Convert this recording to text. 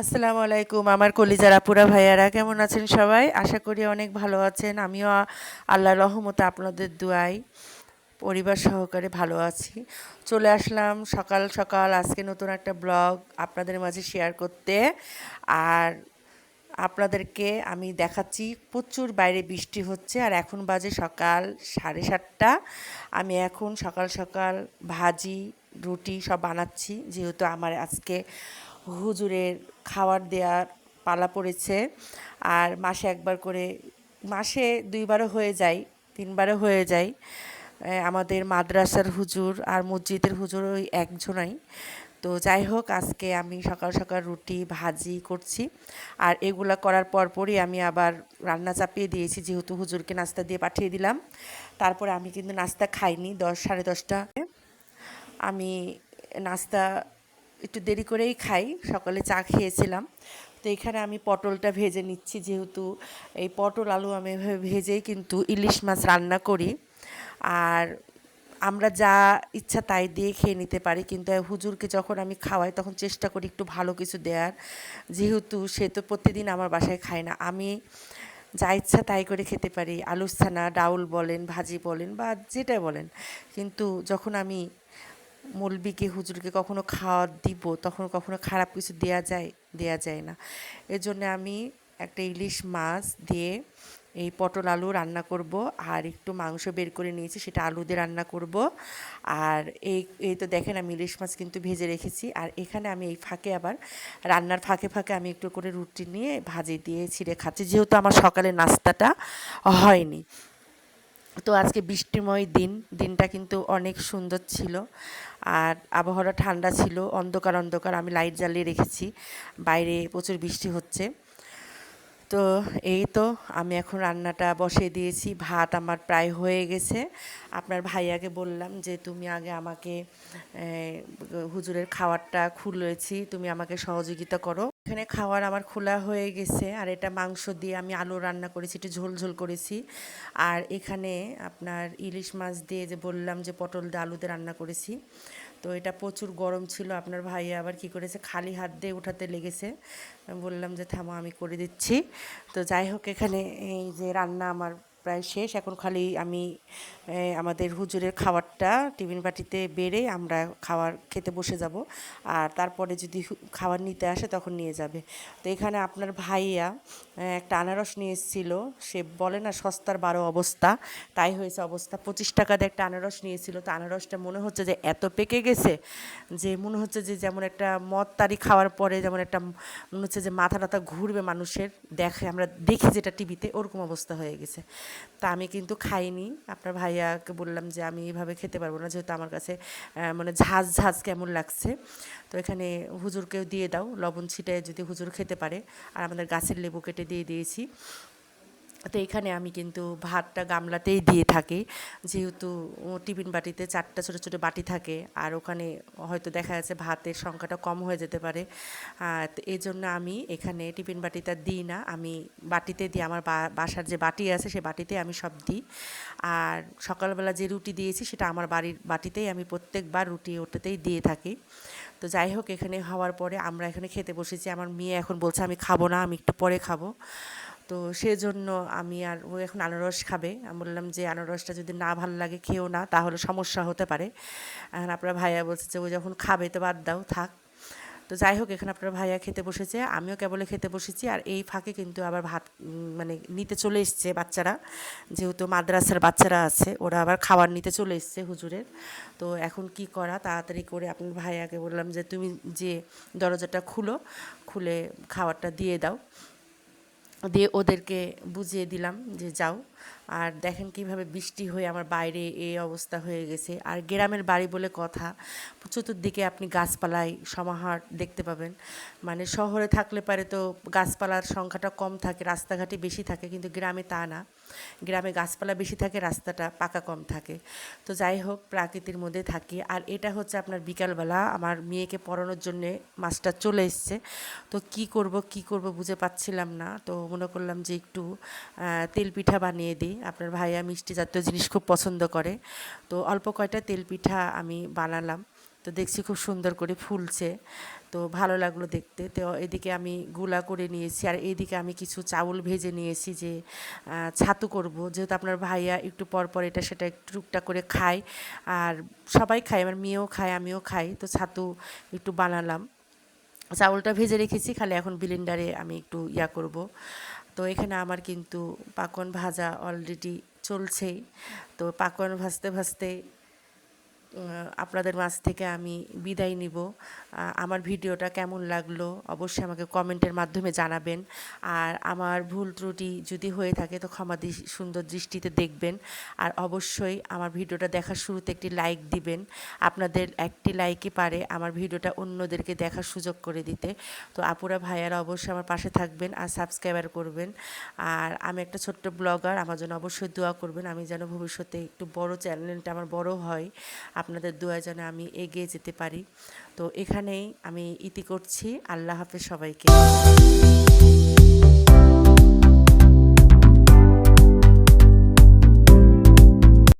আসসালামু আলাইকুম, আমার কলিজার আপুরা ভাইয়ারা, কেমন আছেন সবাই? আশা করি অনেক ভালো আছেন। আমিও আল্লাহ রহমতে আপনাদের দুয়াই পরিবার সহকারে ভালো আছি। চলে আসলাম সকাল সকাল, আজকে নতুন একটা ব্লগ আপনাদের মাঝে শেয়ার করতে। আর আপনাদেরকে আমি দেখাচ্ছি, প্রচুর বাইরে বৃষ্টি হচ্ছে, আর এখন বাজে সকাল সাড়ে সাতটা। আমি এখন সকাল সকাল ভাজি, রুটি সব বানাচ্ছি, যেহেতু আমার আজকে হুজুরের খাবার দেওয়ার পালা পড়েছে। আর মাসে একবার করে, মাসে দুইবারও হয়ে যায়, তিনবারও হয়ে যায়। আমাদের মাদ্রাসার হুজুর আর মসজিদের হুজুর ওই একজনাই। তো যাই হোক, আজকে আমি সকাল সকাল রুটি, ভাজি করছি। আর এগুলা করার পরপরই আমি আবার রান্না চাপিয়ে দিয়েছি, যেহেতু হুজুরকে নাস্তা দিয়ে পাঠিয়ে দিলাম। তারপরে আমি কিন্তু নাস্তা খাইনি, দশ, সাড়ে দশটা। আমি নাস্তা একটু দেরি করেই খাই, সকালে চা খেয়েছিলাম। তো এখানে আমি পটলটা ভেজে নিচ্ছি, যেহেতু এই পটল আলু আমি এভাবে ভেজেই কিন্তু ইলিশ মাছ রান্না করি। আর আমরা যা ইচ্ছা তাই দিয়ে খেয়ে নিতে পারি, কিন্তু হুজুরকে যখন আমি খাওয়াই তখন চেষ্টা করি একটু ভালো কিছু দেওয়ার যেহেতু সে তো প্রতিদিন আমার বাসায় খায় না, আমি যা ইচ্ছা তাই করে খেতে পারি। আলুর ছানা, ডাউল বলেন, ভাজি বলেন বা যেটা বলেন। কিন্তু যখন আমি মলবিকে, হুজুরকে কখনো খাওয়া দিব, তখন কখনো খারাপ কিছু দেয়া যায় দেয়া যায় না। এর জন্য আমি একটা ইলিশ মাছ দিয়ে এই পটল আলু রান্না করব, আর একটু মাংস বের করে নিয়েছি, সেটা আলু দিয়ে রান্না করব। আর এই এই তো দেখেন আমি ইলিশ মাছ কিন্তু ভেজে রেখেছি, আর এখানে আমি এই ফাঁকে আবার রান্নার ফাঁকে ফাঁকে আমি একটু করে রুটি নিয়ে ভাজি দিয়ে ছিঁড়ে খাচ্ছি, যেহেতু আমার সকালে নাস্তাটা হয়নি। তো আজকে বৃষ্টিময় দিন, দিনটা কিন্তু অনেক সুন্দর ছিল। আর আবহাওয়াটা ঠান্ডা ছিল, অন্ধকার অন্ধকার, আমি লাইট জ্বালিয়ে রেখেছি। বাইরে প্রচুর বৃষ্টি হচ্ছে। তো এই তো, আমি এখন রান্নাটা বসিয়ে দিয়েছি। ভাত আমার প্রায় হয়ে গেছে। আপনার ভাইয়াকে বললাম যে, তুমি আগে আমাকে হুজুরের খাবারটা খুলেছি। তুমি আমাকে সহযোগিতা করো। এখানে খাওয়ার আমার খোলা হয়ে গেছে, আর এটা মাংস দিয়ে আমি আলু রান্না করেছি, একটু ঝোল ঝোল করেছি। আর এখানে আপনার ইলিশ মাছ দিয়ে যে বললাম যে পটল দিয়ে আলু দিয়ে রান্না করেছি। তো এটা প্রচুর গরম ছিল, আপনার ভাই আবার কি করেছে, খালি হাত দিয়ে উঠাতে লেগেছে। বললাম যে থামো, আমি করে দিচ্ছি। তো যাই হোক, এখানে এই যে রান্না আমার প্রায় শেষ। এখন খালি আমি আমাদের হুজুরের খাবারটা টিফিন বাটিতে বেড়ে আমরা খাবার খেতে বসে যাব। আর তারপরে যদি খাবার নিতে আসে তখন নিয়ে যাবে। তো এখানে আপনার ভাইয়া একটা আনারস নিয়ে এসেছিল। সে বলে না সস্তার বারো অবস্থা। তাই হয়েছে অবস্থা। পঁচিশ টাকা দিয়ে একটা আনারস নিয়েছিল তো আনারসটা মনে হচ্ছে যে এত পেকে গেছে যে মনে হচ্ছে যে যেমন একটা মদ তারি খাওয়ার পরে যেমন একটা মনে হচ্ছে যে মাথা টাথা ঘুরবে মানুষের। দেখে আমরা দেখি যেটা টিভিতে, ওরকম অবস্থা হয়ে গেছে। তা আমি কিন্তু খাইনি। আপনার ভাইয়াকে বললাম যে আমি এইভাবে খেতে পারব না, যেহেতু আমার কাছে মানে ঝাঁজ ঝাঁজ কেমন লাগছে। তো এখানে হুজুরকেও দিয়ে দাও, লবণ ছিটায় যদি হুজুর খেতে পারে। আর আমাদের গাছের লেবু কেটে দিয়ে দিয়েছি। তো এখানে আমি কিন্তু ভাতটা গামলাতেই দিয়ে থাকি। যেহেতু টিফিন বাটিতে চারটা ছোটো ছোটো বাটি থাকে, আর ওখানে হয়তো দেখা যাচ্ছে ভাতের সংখ্যাটা কম হয়ে যেতে পারে। এই জন্য আমি এখানে টিফিন বাটিটা দিই না, আমি বাটিতে দিই আমার বাসার যে বাটি আছে সে বাটিতে আমি সব দিই। আর সকালবেলা যে রুটি দিয়েছি সেটা আমার বাড়ির বাটিতেই আমি প্রত্যেকবার রুটি ওটাতেই দিয়ে থাকি। তো যাই হোক, এখানে হওয়ার পরে আমরা এখানে খেতে বসেছি। আমার মেয়ে এখন বলছে, আমি খাব না, আমি একটু পরে খাব। তো সেজন্য আমি আর ও এখন আনারস খাবে। আমি বললাম যে আনারসটা যদি না ভালো লাগে খেয়েও না, তাহলে সমস্যা হতে পারে। এখন আপনার ভাইয়া বলছে যে ও যখন খাবে তো বাদ দাও, থাক। তো যাই হোক, এখানে আপনার ভাইয়া খেতে বসেছে, আমিও কেবলে খেতে বসেছি। আর এই ফাঁকে কিন্তু আবার ভাত মানে নিতে চলে এসছে বাচ্চারা। যেহেতু মাদ্রাসার বাচ্চারা আছে, ওরা আবার খাবার নিতে চলে এসছে হুজুরের। তো এখন কি করা, তাড়াতাড়ি করে আপনার ভাইয়াকে বললাম যে তুমি যে দরজাটা খুলো, খুলে খাবারটা দিয়ে দাও। দিয়ে ওদেরকে বুঝিয়ে দিলাম যে যাও। আর দেখেন কীভাবে বৃষ্টি হয়ে আমার বাইরে এই অবস্থা হয়ে গেছে। আর গ্রামের বাড়ি বলে কথা, চতুর্দিকে আপনি গাছপালায় সমাহার দেখতে পাবেন। মানে শহরে থাকলে পারে তো গাছপালার সংখ্যাটা কম থাকে রাস্তাঘাটে বেশি থাকে, কিন্তু গ্রামে তা না। গ্রামে গাছপালা বেশি থাকে, রাস্তাটা পাকা কম থাকে। তো যাই হোক, প্রাকৃতির মধ্যে থাকি। আর এটা হচ্ছে আপনার বিকালবেলা, আমার মেয়েকে পড়ানোর জন্যে মাস্টার চলে এসছে। তো কি করব কি করব বুঝে পাচ্ছিলাম না। তো মনে করলাম যে একটু তেল পিঠা বানিয়ে দিই আপনার ভাইয়া মিষ্টি জাতীয় জিনিস খুব পছন্দ করে। তো অল্প কয়টা তেল পিঠা আমি বানালাম। তো দেখছি খুব সুন্দর করে ফুলছে। তো ভালো লাগল দেখতে। তো এদিকে আমি গুলা করে নিয়েছি। আর এদিকে আমি কিছু চাউল ভেজে নিয়েছি যে ছাতু করব। যেহেতু আপনার ভাইয়া একটু পর পর এটা সেটা একটু টুকটাক করে খায়। আর সবাই খায়, আমার মেয়েও খায়, আমিও খাই। তো ছাতু একটু বানালাম। চাউলটা ভেজে রেখেছি, খালি এখন ব্লেন্ডারে আমি একটু ইয়া করব। তো এখানে আমার কিন্তু পাকন ভাজা অলরেডি চলছেই। তো পাকন ভাজতে ভাজতে আপনাদের মাঝ থেকে আমি বিদায় নিব। আমার ভিডিওটা কেমন লাগল অবশ্যই আমাকে কমেন্টের মাধ্যমে জানাবেন। আর আমার ভুল ত্রুটি যদি হয়ে থাকে তো ক্ষমা সুন্দর দৃষ্টিতে দেখবেন। আর অবশ্যই আমার ভিডিওটা দেখার শুরুতে একটি লাইক দিবেন। আপনাদের একটি লাইকই পারে আমার ভিডিওটা অন্যদেরকে দেখার সুযোগ করে দিতে। তো আপুরা, ভাইয়ারা অবশ্যই আমার পাশে থাকবেন আর সাবস্ক্রাইবার করবেন। আর আমি একটা ছোট্ট ব্লগার আমার জন্য অবশ্যই দোয়া করবেন। আমি যেন ভবিষ্যতে একটু বড় চ্যানেলটা আমার বড় হয়। আপনাদের দোয়া যেন আমি এগিয়ে যেতে পারি। তো এখানেই আমি ইতি করছি। আল্লাহ হাফেজ সবাইকে।